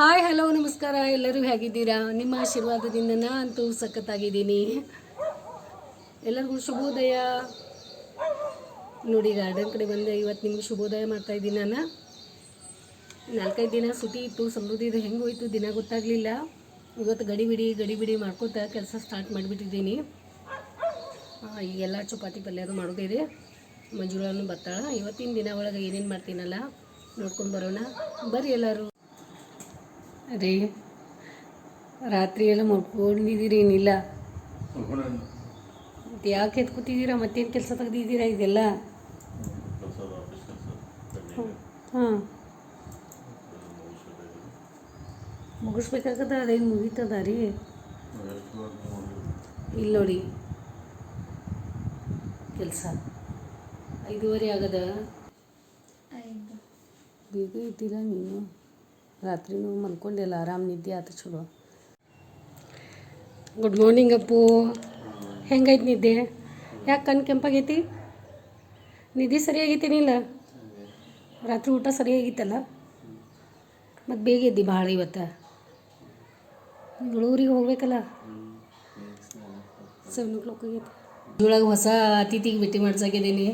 Hi hello ನಮಸ್ಕಾರ. ಎಲ್ಲರೂ ಹೇಗಿದ್ದೀರಾ? ನಿಮ್ಮ ಆಶೀರ್ವಾದದಿಂದ ನಾ ಅಂತೂ ಸಖತ್ತಾಗಿದ್ದೀನಿ. ಎಲ್ಲರಿಗೂ ಶುಭೋದಯ. ನೋಡಿ ಗಾರ್ಡನ್ ಕಡೆ ಬಂದೆ. ಇವತ್ತು ನಿಮ್ಗೆ ಶುಭೋದಯ ಮಾಡ್ತಾ ಇದ್ದೀನಿ ನಾನು. ನಾಲ್ಕೈದು ದಿನ ಸುಟಿ ಇತ್ತು. ಸಮೃದ್ಧಿದು ಹೆಂಗೆ ಹೋಯ್ತು ದಿನ ಗೊತ್ತಾಗಲಿಲ್ಲ. ಇವತ್ತು ಗಡಿ ಬಿಡಿ ಗಡಿ ಬಿಡಿ ಮಾಡ್ಕೋತಾ ಕೆಲಸ ಸ್ಟಾರ್ಟ್ ಮಾಡಿಬಿಟ್ಟಿದ್ದೀನಿ. ಈಗೆಲ್ಲ ಚಪಾತಿ ಪಲ್ಯದು ಮಾಡೋದಿದೆ ಮಂಜುಳನ್ನು ಬರ್ತಾಳ. ಇವತ್ತಿನ ದಿನ ಒಳಗೆ ಏನೇನು ಮಾಡ್ತೀನಲ್ಲ ನೋಡ್ಕೊಂಡು ಬರೋಣ. ಬರ್ರಿ ಎಲ್ಲರೂ. ರೀ. ರಾತ್ರಿ ಎಲ್ಲ ಮಲ್ಕೊಂಡಿದ್ದೀರಿ ಏನಿಲ್ಲ. ಮತ್ತೆ ಯಾಕೆ ಎತ್ಕೊತಿದ್ದೀರಾ? ಮತ್ತೇನು ಕೆಲಸ ತೆಗೆದಿದ್ದೀರಾ ಇದೆಲ್ಲ? ಹಾಂ. ಮುಗಿಸ್ಬೇಕಾಗದ? ಅದೇನು ಮುಗೀತದ ರೀ? ಇಲ್ಲ ನೋಡಿ. ಕೆಲಸ. ಐದೂವರೆ ಆಗದ? ಬೇಗ ಇದ್ದೀರಾ ನೀನು ರಾತ್ರಿನೂ ಮಲ್ಕೊಂಡಿಲ್ಲ, ಆರಾಮ್ ನಿದ್ದೆ ಆತ ಚಲೋ. Good morning Appu. ಹೆಂಗೈತೆ ನಿದ್ದೆ? ಯಾಕೆ ಕಣ್ಣು ಕೆಂಪಾಗೈತಿ? ನಿದ್ದೆ ಸರಿಯಾಗೈತೇನಿಲ್ಲ ರಾತ್ರಿ ಊಟ ಸರಿಯಾಗಿತ್ತಲ್ಲ? ಮತ್ತು ಬೇಗ ಎದ್ದಿ ಭಾಳ ಇವತ್ತು. ಊರಿಗೆ ಹೋಗ್ಬೇಕಲ್ಲ? ಸೆವೆನ್ ಓ ಕ್ಲಾಕ್ ಆಗೈತಿ. ಇದ್ರೊಳಗೆ ಹೊಸ ಅತಿಥಿಗೆ ಭೇಟಿ ಮಾಡ್ಸಾಕಿದ್ದೀನಿ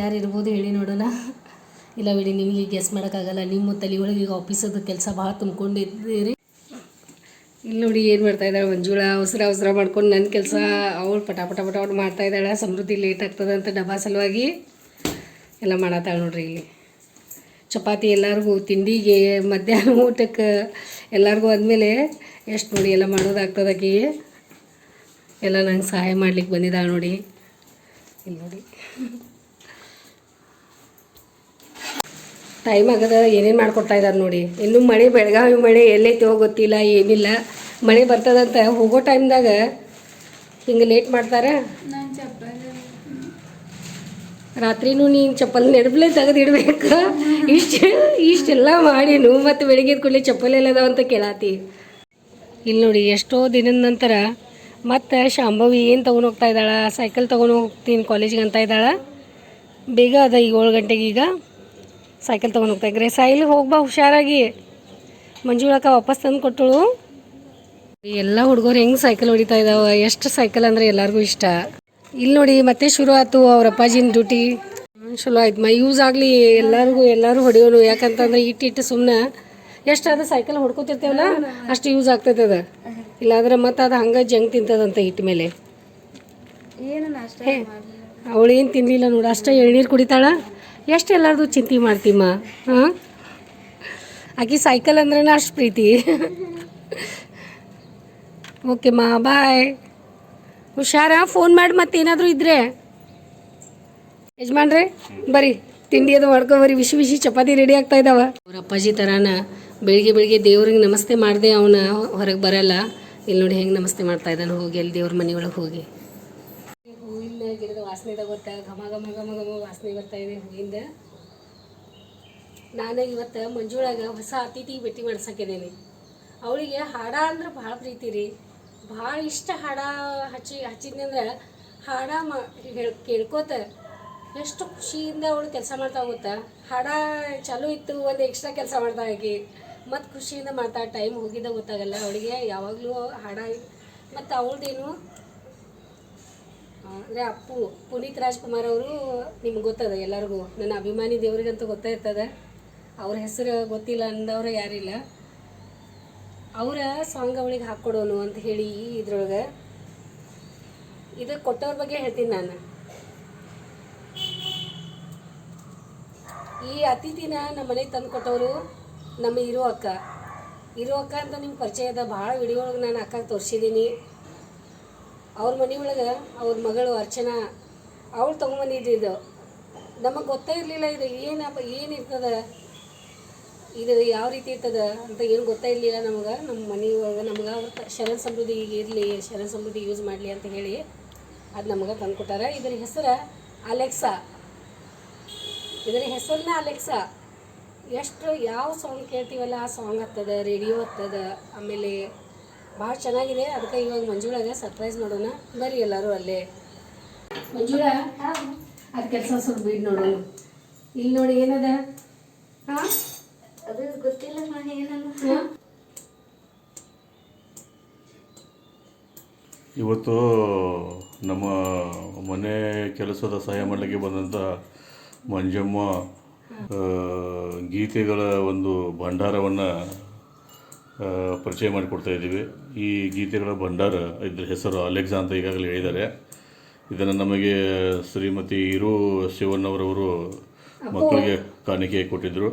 ಯಾರು ಇರ್ಬೋದು ಹೇಳಿ ನೋಡೋಣ. ಇಲ್ಲ ಬಿಡಿ, ನಿಮಗೆ ಗೆಸ್ ಮಾಡೋಕ್ಕಾಗಲ್ಲ. ನಿಮ್ಮ ತಲೆ ಒಳಗೆ ಈಗ ಆಫೀಸದ ಕೆಲಸ ಭಾಳ ತುಂಬ್ಕೊಂಡಿದ್ದೀರಿ. ಇಲ್ಲಿ ನೋಡಿ ಏನು ಮಾಡ್ತಾ ಇದ್ದಾಳೆ ಮಂಜುಳ? ಅವಸರ ಅವಸರ ಮಾಡ್ಕೊಂಡು ನನ್ನ ಕೆಲಸ. ಅವಳು ಪಟ ಪಟ ಪಟ ಅವ್ರು ಮಾಡ್ತಾ ಇದ್ದಾಳೆ. ಸಮೃದ್ಧಿ ಲೇಟ್ ಆಗ್ತದೆ ಅಂತ ಡಬ್ಬಾ ಸಲುವಾಗಿ ಎಲ್ಲ ಮಾಡತ್ತಾಳೆ ನೋಡ್ರಿ ಇಲ್ಲಿ. ಚಪಾತಿ ಎಲ್ಲರಿಗೂ, ತಿಂಡಿಗೆ, ಮಧ್ಯಾಹ್ನ ಊಟಕ್ಕೆ ಎಲ್ಲರಿಗೂ ಆದಮೇಲೆ ಎಷ್ಟು ನೋಡಿ ಎಲ್ಲ ಮಾಡೋದಾಗ್ತದೆ ಆಕಿ. ಎಲ್ಲ ನಂಗೆ ಸಹಾಯ ಮಾಡ್ಲಿಕ್ಕೆ ಬಂದಿದ್ದಾಳೆ ನೋಡಿ. ಇಲ್ಲಿ ನೋಡಿ ಟೈಮ್ ಆಗದ ಏನೇನು ಮಾಡ್ಕೊಡ್ತಾ ಇದ್ದಾರೆ ನೋಡಿ. ಇನ್ನು ಮಳೆ ಬೆಳಗಾವಿ ಮಳೆ ಎಲ್ಲೈತಿ ಗೊತ್ತಿಲ್ಲ ಏನಿಲ್ಲ. ಮಳೆ ಬರ್ತದಂತ ಹೋಗೋ ಟೈಮ್ದಾಗ ಹಿಂಗೆ ಲೇಟ್ ಮಾಡ್ತಾರೆ? ರಾತ್ರಿನೂ ನೀನು ಚಪ್ಪಲ್ ನೆಡಬ್ಲೆ ತೆಗೆದಿಡ್ಬೇಕು? ಇಷ್ಟು ಇಷ್ಟೆಲ್ಲ ಮಾಡೀನು ಮತ್ತು ಬೆಳಿಗ್ಗೆ ಕೂಡಲೇ ಚಪ್ಪಲ್ ಎಲ್ಲ ಅಂತ ಕೇಳಾತಿ. ಇಲ್ಲಿ ನೋಡಿ ಎಷ್ಟೋ ದಿನದ ನಂತರ ಮತ್ತೆ ಶಾಂಭವಿ ಏನು ತೊಗೊಂಡು ಹೋಗ್ತಾ ಇದ್ದಾಳೆ ಸೈಕಲ್ ತೊಗೊಂಡು ಹೋಗ್ತೀನಿ ಕಾಲೇಜಿಗೆ ಅಂತ ಇದ್ದಾಳೆ. ಬೇಗ ಅದ ಈಗ ಏಳು ಗಂಟೆಗೆ ಈಗ ಸೈಕಲ್ ತೊಗೊಂಡು ಹೋಗ್ತಾ ಇದ್ರೆ ಸೈಲ್ ಹೋಗ್ಬಾ ಹುಷಾರಾಗಿ. ಮಂಜುಳಕ್ಕ ವಾಪಸ್ ತಂದು ಕೊಟ್ಟಳು. ಎಲ್ಲ ಹುಡುಗರು ಹೆಂಗೆ ಸೈಕಲ್ ಹೊಡಿತಾ ಇದ್ದಾವೆ ಎಷ್ಟು ಸೈಕಲ್ ಅಂದರೆ ಎಲ್ಲರಿಗೂ ಇಷ್ಟ. ಇಲ್ಲಿ ನೋಡಿ ಮತ್ತೆ ಶುರು ಆಯ್ತು ಅವ್ರ ಅಪ್ಪಾಜಿನ ಡ್ಯೂಟಿ. ಚಲೋ ಆಯ್ತು. ಮೈ ಯೂಸ್ ಆಗಲಿ ಎಲ್ಲರಿಗೂ ಎಲ್ಲರೂ ಹೊಡೆಯೋನು. ಯಾಕಂತಂದ್ರೆ ಇಟ್ಟು ಇಟ್ಟು ಸುಮ್ಮನೆ ಎಷ್ಟಾದ ಸೈಕಲ್ ಹೊಡ್ಕೊತಿರ್ತೇವಲ್ಲ ಅಷ್ಟು ಯೂಸ್ ಆಗ್ತೈತೆ ಅದು. ಇಲ್ಲಾದ್ರೆ ಮತ್ತೆ ಅದು ಹಂಗೆ ಜಂಗ್ ತಿಂತದಂತ ಇಟ್ಟ ಮೇಲೆ. ಏನು ನಾಷ್ಟ ಹೇ ಅವಳು ಏನು ತಿನ್ನಲಿಲ್ಲ ನೋಡು. ಅಷ್ಟೇ ಎಳ್ನೀರು ಕುಡಿತಾಳ. ಎಷ್ಟು ಎಲ್ಲರದು ಚಿಂತೆ ಮಾಡ್ತೀಮ್ಮ ಹಾಂ ಆಕಿ ಸೈಕಲ್ ಅಂದ್ರೆ ಅಷ್ಟು ಪ್ರೀತಿ. ಓಕೆ ಮಾ ಬಾಯ್ ಹುಷಾರ ಫೋನ್ ಮಾಡಿ ಮತ್ತೇನಾದರೂ ಇದ್ರೆ. ಯಜಮಾನ್ರೆ ಬರ್ರಿ ತಿಂಡಿ ಅದು ಮಾಡ್ಕೊಬರಿ ಬಿಸಿ ಬಿಸಿ ಚಪಾತಿ ರೆಡಿ ಆಗ್ತಾ ಇದಾವ. ಅವ್ರ ಅಪ್ಪಾಜಿ ತರಾನ ಬೆಳಿಗ್ಗೆ ಬೆಳಿಗ್ಗೆ ದೇವ್ರಿಗೆ ನಮಸ್ತೆ ಮಾಡಿದೆ ಅವನ ಹೊರಗೆ ಬರಲ್ಲ. ಇಲ್ಲಿ ನೋಡಿ ಹೆಂಗೆ ನಮಸ್ತೆ ಮಾಡ್ತಾ ಇದ್ದಾನೆ, ಹೋಗಿ ಅಲ್ಲಿ ದೇವ್ರ ಮನೆಯೊಳಗೆ ಹೋಗಿ. ಹೂವಿನ ಗಿಡದ ವಾಸನೆ ಗೊತ್ತಾ? ಘಮ ಘಮ ಘಮ ಘಮ ವಾಸನೆ ಬರ್ತಾ ಇದೆ ಹೂವಿಂದ. ನಾನು ಇವತ್ತು ಮಂಜುಳಾಗ ಹೊಸ ಅತಿಥಿಗೆ ಭೇಟಿ ಮಾಡ್ಸಕ್ಕಿದ್ದೀನಿ ಅವಳಿಗೆ ಹಾಡ ಅಂದ್ರೆ ಭಾಳ ಪ್ರೀತಿ ರೀ. ಭಾಳ ಇಷ್ಟ ಹಾಡ ಹಚ್ಚಿ ಹಚ್ಚಿದ್ನಂದ್ರೆ ಹಾಡ ಮಾ ಹೇಳ್ ಕೇಳ್ಕೋತ ಎಷ್ಟು ಖುಷಿಯಿಂದ ಅವಳು ಕೆಲಸ ಮಾಡ್ತಾ ಹೋಗುತ್ತಾ ಹಾಡ ಚಾಲೂ ಇತ್ತು, ಒಂದು ಎಕ್ಸ್ಟ್ರಾ ಕೆಲಸ ಮಾಡ್ತಾ ಆಗಿ ಮತ್ತು ಖುಷಿಯಿಂದ ಮಾಡ್ತಾ ಟೈಮ್ ಹೋಗಿದ್ದ ಗೊತ್ತಾಗಲ್ಲ ಅವಳಿಗೆ. ಯಾವಾಗಲೂ ಹಾಡ, ಮತ್ತು ಅವಳದೇನು ಅಂದರೆ ಅಪ್ಪು ಪುನೀತ್ ರಾಜ್ಕುಮಾರ್ ಅವರು ನಿಮ್ಗೆ ಗೊತ್ತದ ಎಲ್ಲರಿಗೂ? ನನ್ನ ಅಭಿಮಾನಿ ದೇವರಿಗಂತೂ ಗೊತ್ತೇ ಇರ್ತದೆ. ಅವ್ರ ಹೆಸರು ಗೊತ್ತಿಲ್ಲ ಅಂದವ್ರು ಯಾರಿಲ್ಲ. ಅವರ ಸಾಂಗ್ ಅವಳಿಗೆ ಹಾಕ್ಕೊಡೋನು ಅಂತ ಹೇಳಿ ಇದ್ರೊಳಗೆ. ಇದು ಕೊಟ್ಟವ್ರ ಬಗ್ಗೆ ಹೇಳ್ತೀನಿ ನಾನು. ಈ ಅತಿಥಿನ ನಮ್ಮ ಮನೆಗೆ ತಂದು ಕೊಟ್ಟವರು ನಮ್ಮ ಇರೋ ಅಕ್ಕ. ಇರೋ ಅಕ್ಕ ಅಂತ ನಿಮ್ಗೆ ಪರಿಚಯ ಅದ, ಭಾಳ ವಿಡಿಯೋ ಒಳಗೆ ನಾನು ಅಕ್ಕಗೆ ತೋರಿಸಿದ್ದೀನಿ ಅವ್ರ ಮನೆ ಒಳಗೆ ಅವ್ರ ಮಗಳು ಅರ್ಚನಾ, ಅವಳು ತೊಗೊಂಬಂದಿದ್ದು ನಮಗೆ ಗೊತ್ತೇ ಇರಲಿಲ್ಲ ಇದು ಏನಪ್ಪ ಏನಿರ್ತದ ಇದು ಯಾವ ರೀತಿ ಇರ್ತದ ಅಂತ ಏನು ಗೊತ್ತೇ ಇರಲಿಲ್ಲ ನಮಗೆ. ನಮ್ಮ ಮನೆ ಒಳಗೆ ನಮ್ಗೆ ಅವ್ರ ಶರಣ ಸಮೃದ್ಧಿ ಇರಲಿ, ಶರಣ ಸಮೃದ್ಧಿ ಯೂಸ್ ಮಾಡಲಿ ಅಂತ ಹೇಳಿ ಅದು ನಮಗೆ ತಂದುಕೊಟ್ಟಾರ ಇದರ ಹೆಸರು ಅಲೆಕ್ಸಾ. ಇದರ ಹೆಸರನ್ನ ಅಲೆಕ್ಸಾ. ಎಷ್ಟು, ಯಾವ ಸಾಂಗ್ ಕೇಳ್ತೀವಲ್ಲ ಆ ಸಾಂಗ್ ಹತ್ತದ, ರೇಡಿಯೋ ಹತ್ತದ, ಆಮೇಲೆ ಭಾಳ ಚೆನ್ನಾಗಿದೆ. ಅದಕ್ಕೆ ಇವಾಗ ಮಂಜುಳಾಗೆ ಸರ್ಪ್ರೈಸ್ ಮಾಡೋಣ. ಬರ್ರಿ ಎಲ್ಲರೂ ಅಲ್ಲೇ. ಮಂಜುಳ ಅದು ಕೆಲಸ ಸ್ವಲ್ಪ ಬಿಡ್ ನೋಡೋಣ ಇಲ್ಲಿ ನೋಡಿ ಏನದ? ಹಾಂ ಅದು ಗೊತ್ತಿಲ್ಲ ಏನಲ್ಲ ಇವತ್ತು ನಮ್ಮ ಮನೆ ಕೆಲಸದ ಸಹಾಯ ಮಾಡಲಿಕ್ಕೆ ಬಂದಂಥ ಮಂಜಮ್ಮ ಗೀತೆಗಳ ಒಂದು ಭಂಡಾರವನ್ನು ಪರಿಚಯ ಮಾಡಿಕೊಡ್ತಾ ಇದ್ದೀವಿ. ಈ ಗೀತೆಗಳ ಭಂಡಾರ ಇದ್ರ ಹೆಸರು ಅಲೆಕ್ಸಾ ಅಂತ ಈಗಾಗಲೇ ಹೇಳಿದ್ದಾರೆ. ಇದನ್ನು ನಮಗೆ ಶ್ರೀಮತಿ ಇರು ಶಿವಣ್ಣವರವರು ಮಕ್ಕಳಿಗೆ ಕಾಣಿಕೆ ಕೊಟ್ಟಿದ್ದರು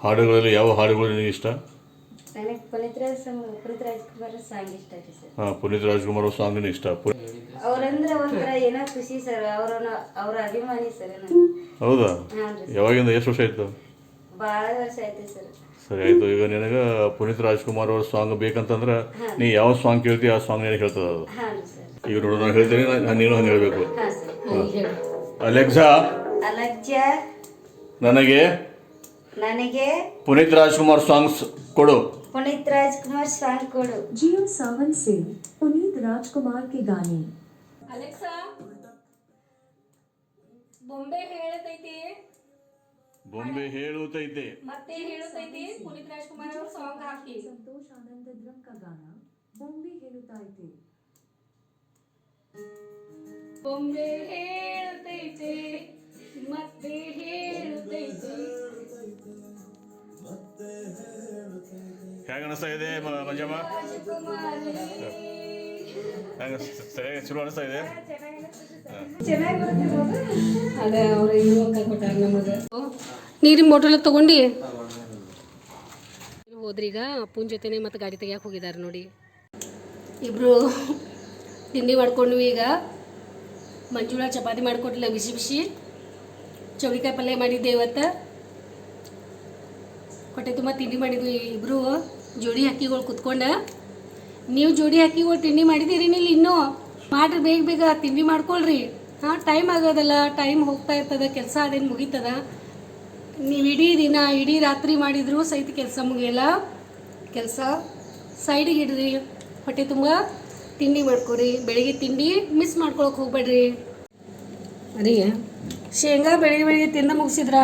ಹಾಡುಗಳಲ್ಲಿ ಯಾವ ಹಾಡುಗಳು ನಿಮಗೆ ಇಷ್ಟ? ನನಗೆ ಪುನೀತ್ ರಾಜ್ ಪುನೀತ್ ರಾಜ್ಕುಮಾರ್ ಸಾಂಗ್ ಇಷ್ಟ ಹಾಂ ಪುನೀತ್ ರಾಜ್ಕುಮಾರ್ ಅವ್ರ ಹೌದಾ? ಯಾವಾಗಿಂದ ಎಷ್ಟು ವರ್ಷ ಆಯ್ತು? ಸರಿ. ಆಯ್ತು. ಈಗ ನಿನಗ ಪುನೀತ್ ರಾಜ್ಕುಮಾರ್ ಅವ್ರ ಸಾಂಗ್ ಬೇಕಂತಂದ್ರೆ ನೀ ಯಾವ ಸಾಂಗ್ ಕೇಳ್ತಿ ಆ ಸಾಂಗ್ ನಿನಗೆ ಹೇಳ್ತದ ಅದು? ಈಗ ನೋಡು ನಾನು ಹೇಳ್ತೀನಿ ನಾನು ನೀನು ಹಂಗೆ ಹೇಳ್ಬೇಕು. ಅಲೆಕ್ಸಾ? ನನಗೆ ನನಗೆ ಪುನೀತ್ ರಾಜ್ಕುಮಾರ್ ಸಾಂಗ್ಸ್ ಕೊಡು. ಪುನೀತ್ ರಾಜ್ಕುಮಾರ್ ಸಾಂಗ್ ಕೊಡು. ಜಿಯೋ ಸಾವನ್ ಸಿಂಗ್ ಪುನೀತ್ ರಾಜ್ಕುಮಾರ್ ಕಿ ಗಾನೆ. ಅಲೆಕ್ಸಾ ಬೊಂಬೆ ಹೇಳತೈತಿ? ಬೊಂಬೆ ಹೇಳುತ್ತೈತೆ ಮತ್ತೆ ಹೇಳುತ್ತೈತೆ ಪುನೀತ್ ರಾಜ್ಕುಮಾರ್ ಅವರು ಸಾಂಗ್ ಹಾಕಿ. ಸಂತೋಷ್ ಆನಂದದ್ರಂ ಗಾನ ಬೊಂಬೆ ಹೇಳುತ್ತೈತೆ ಬೊಂಬೆ ಹೇಳುತ್ತೈತೆ ಮತ್ತೆ ಹೇಳುತ್ತೈತೆ ಹೇಗೆ ಅನಿಸ್ತಾ ಇದೆ ಮಂಜಮ್ಮ? ಹೇಗೆ ಸರಿಯಾಗಿ ಚಲೋ ಅನಿಸ್ತಾ ಇದೆ? ಚೆನ್ನಾಗಿ ಬರುತ್ತೆ. ಅದೇ ಅವ್ರ ಕೊಟ್ಟಾಗ ನಮಗೆ. ನೀರಿನ ಬಾಟಲ್ ತಗೊಂಡು? ಹೋದ್ರೀಗ ಅಪ್ಪನ ಜೊತೆನೆ ಮತ್ತೆ ಗಾಡಿ ತೆಗಿಯಕ್ಕೆ ಹೋಗಿದ್ದಾರೆ ನೋಡಿ. ಇಬ್ರು ತಿಂಡಿ ಮಾಡ್ಕೊಂಡ್ವಿ ಈಗ. ಮಂಜುಳ ಚಪಾತಿ ಮಾಡಿಕೊಟ್ಟಿಲ್ಲ ಬಿಸಿ ಬಿಸಿ. ಚೌಳಿಕಾಯಿ ಪಲ್ಯ ಮಾಡಿದ್ದೆ ಇವತ್ತು. ಹೊಟ್ಟೆ ತುಂಬ ತಿಂಡಿ ಮಾಡಿದ್ವಿ ಇಬ್ರು. ಜೋಡಿ ಹಕ್ಕಿಗಳು ಕುತ್ಕೊಂಡ. ನೀವು ಜೋಡಿ ಹಕ್ಕಿಗಳು ತಿಂಡಿ ಮಾಡಿದ್ದೀರಿ ನೀವು ಇನ್ನೂ? ಮಾಡ್ರಿ ಬೇಗ ಬೇಗ ತಿಂಡಿ ಮಾಡ್ಕೊಳ್ರಿ. ಹಾಂ ಟೈಮ್ ಆಗೋದಲ್ಲ ಟೈಮ್ ಹೋಗ್ತಾ ಇರ್ತದ ಕೆಲಸ ಅದೇನು ಮುಗೀತದ? ನೀವು ಇಡೀ ದಿನ ಇಡೀ ರಾತ್ರಿ ಮಾಡಿದ್ರು ಸಹಿತ ಕೆಲಸ ಮುಗಿಯಲ್ಲ? ಕೆಲಸ? ಸೈಡಿಗೆ ಇಡ್ರಿ. ಹೊಟ್ಟೆ ತುಂಬ ತಿಂಡಿ ಮಾಡ್ಕೊರಿ. ಬೆಳಿಗ್ಗೆ ತಿಂಡಿ ಮಿಸ್ ಮಾಡ್ಕೊಳಕ್ಕೆ ಹೋಗ್ಬೇಡ್ರಿ. ಅದೇ ಶೇಂಗಾ ಬೆಳಿಗ್ಗೆ ಬೆಳಿಗ್ಗೆ ತಿಂದ ಮುಗಿಸಿದ್ರ?